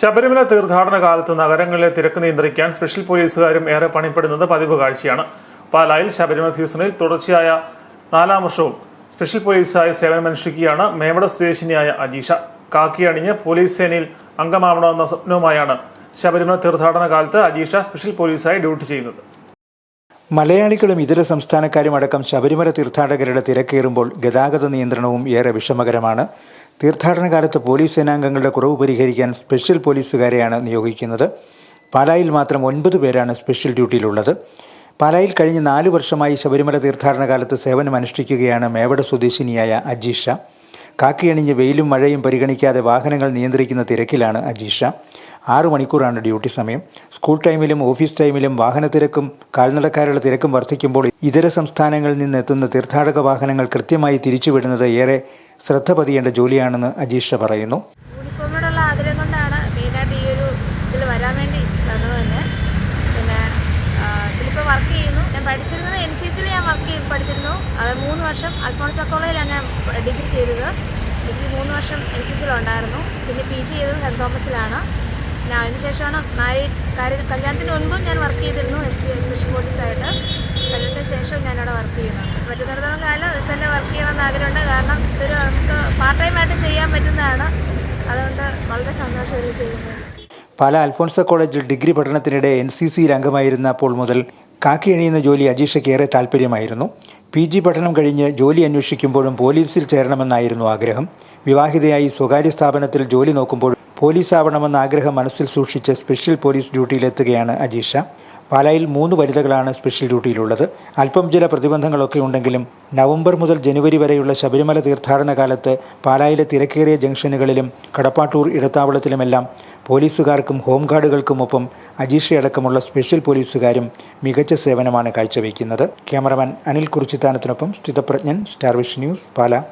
ശബരിമല തീർത്ഥാടന കാലത്ത് നഗരങ്ങളിലെ തിരക്ക് നിയന്ത്രിക്കാൻ സ്പെഷ്യൽ പോലീസുകാരും ഏറെ പണിപ്പെടുന്നത് പതിവ് കാഴ്ചയാണ്. പാലായിൽ ശബരിമല സീസണിൽ തുടർച്ചയായ നാലാം വർഷവും സ്പെഷ്യൽ പോലീസായി സേവനമനുഷ്ഠിക്കുകയാണ് മേമട സ്വദേശിനിയായ അജീഷ. കാക്കി അണിഞ്ഞ് പോലീസ് സേനയിൽ അംഗമാവണമെന്ന സ്വപ്നവുമായാണ് ശബരിമല തീർത്ഥാടന കാലത്ത് അജീഷ സ്പെഷ്യൽ പോലീസായി ഡ്യൂട്ടി ചെയ്യുന്നത്. മലയാളികളും ഇതര സംസ്ഥാനക്കാരും അടക്കം ശബരിമല തീർത്ഥാടകരുടെ തിരക്കേറുമ്പോൾ ഗതാഗത നിയന്ത്രണവും ഏറെ വിഷമകരമാണ്. തീർത്ഥാടന കാലത്ത് പോലീസ് സേനാംഗങ്ങളുടെ കുറവ് പരിഹരിക്കാൻ സ്പെഷ്യൽ പോലീസുകാരെയാണ് നിയോഗിക്കുന്നത്. പാലായിൽ മാത്രം ഒൻപത് പേരാണ് സ്പെഷ്യൽ ഡ്യൂട്ടിയിലുള്ളത്. പാലായിൽ കഴിഞ്ഞ നാല് വർഷമായി ശബരിമല തീർത്ഥാടന കാലത്ത് സേവനം അനുഷ്ഠിക്കുകയാണ് മേവട സ്വദേശിനിയായ അജീഷ. കാക്കിയണിഞ്ഞ് വെയിലും മഴയും പരിഗണിക്കാതെ വാഹനങ്ങൾ നിയന്ത്രിക്കുന്ന തിരക്കിലാണ് അജീഷ. ആറു മണിക്കൂറാണ് ഡ്യൂട്ടി സമയം. സ്കൂൾ ടൈമിലും ഓഫീസ് ടൈമിലും വാഹന തിരക്കും കാൽനടക്കാരുടെ തിരക്കും വർദ്ധിക്കുമ്പോൾ ഇതര സംസ്ഥാനങ്ങളിൽ നിന്നെത്തുന്ന തീർത്ഥാടക വാഹനങ്ങൾ കൃത്യമായി തിരിച്ചുവിടുന്നത് ഏറെ ശ്രദ്ധ പതിയേണ്ട ജോലിയാണെന്ന് അജീഷ പറയുന്നു. ഈ ഒരു വരാൻ വേണ്ടി വർക്ക് ചെയ്യുന്നു. ഞാൻ പഠിച്ചിരുന്നത് ഞാൻ വർക്ക് പഠിച്ചിരുന്നു. മൂന്ന് വർഷം അൽഫോൺസ കോളേജിലാണ് ഞാൻ ഡിഗ്രി ചെയ്തത്. ഡിഗ്രി മൂന്ന് വർഷം എൻ സി സിയിലുണ്ടായിരുന്നു പിന്നെ പി ജി ചെയ്തത് സെന്റ് തോമസിലാണ്. പിന്നെ അതിനുശേഷമാണ് മാരീഡ് കാര്യം കല്യാണത്തിന് മുൻപും ഞാൻ വർക്ക് ചെയ്തിരുന്നു എസ് പി സ്പെഷ്യൽ പോലീസായിട്ട് കല്യാണത്തിന് ശേഷവും ഞാനവിടെ വർക്ക് ചെയ്യുന്നുണ്ട്. പറ്റുന്നിടത്തോളം കാലം ഇത് തന്നെ വർക്ക് ചെയ്യണമെന്ന് ആഗ്രഹമുണ്ട്. കാരണം ഇതൊരു നമുക്ക് പാർട്ട് ടൈം ആയിട്ട് ചെയ്യാൻ പറ്റുന്നതാണ്. അതുകൊണ്ട് വളരെ സന്തോഷമായി ചെയ്യുന്നത് പാല അൽഫോൺസ കോളേജിൽ ഡിഗ്രി പഠനത്തിനിടെ എൻ സി സിയിൽ അംഗമായിരുന്നപ്പോൾ മുതൽ കാക്കി എണിയുന്ന ജോലി അജീഷയ്ക്ക് ഏറെ താല്പര്യമായിരുന്നു. പി ജി പഠനം കഴിഞ്ഞ് ജോലി അന്വേഷിക്കുമ്പോഴും പോലീസിൽ ചേരണമെന്നായിരുന്നു ആഗ്രഹം. വിവാഹിതയായി സ്വകാര്യ സ്ഥാപനത്തിൽ ജോലി നോക്കുമ്പോൾ പോലീസ് ആവണമെന്ന ആഗ്രഹം മനസ്സിൽ സൂക്ഷിച്ച് സ്പെഷ്യൽ പോലീസ് ഡ്യൂട്ടിയിലെത്തുകയാണ് അജീഷ. പാലായിൽ മൂന്ന് വനിതകളാണ് സ്പെഷ്യൽ ഡ്യൂട്ടിയിലുള്ളത്. അല്പം ചില പ്രതിബന്ധങ്ങളൊക്കെ ഉണ്ടെങ്കിലും നവംബർ മുതൽ ജനുവരി വരെയുള്ള ശബരിമല തീർത്ഥാടന കാലത്ത് പാലായിലെ തിരക്കേറിയ ജംഗ്ഷനുകളിലും കടപ്പാട്ടൂർ ഇടത്താവളത്തിലുമെല്ലാം പോലീസുകാർക്കും ഹോംഗാർഡുകൾക്കുമൊപ്പം അജീഷയടക്കമുള്ള സ്പെഷ്യൽ പോലീസുകാരും മികച്ച സേവനമാണ് കാഴ്ചവെക്കുന്നത്. ക്യാമറമാൻ അനിൽ കുറിച്ചിത്താനത്തിനൊപ്പം സ്ഥിതപ്രജ്ഞൻ സ്റ്റാർവിഷ് ന്യൂസ് പാല.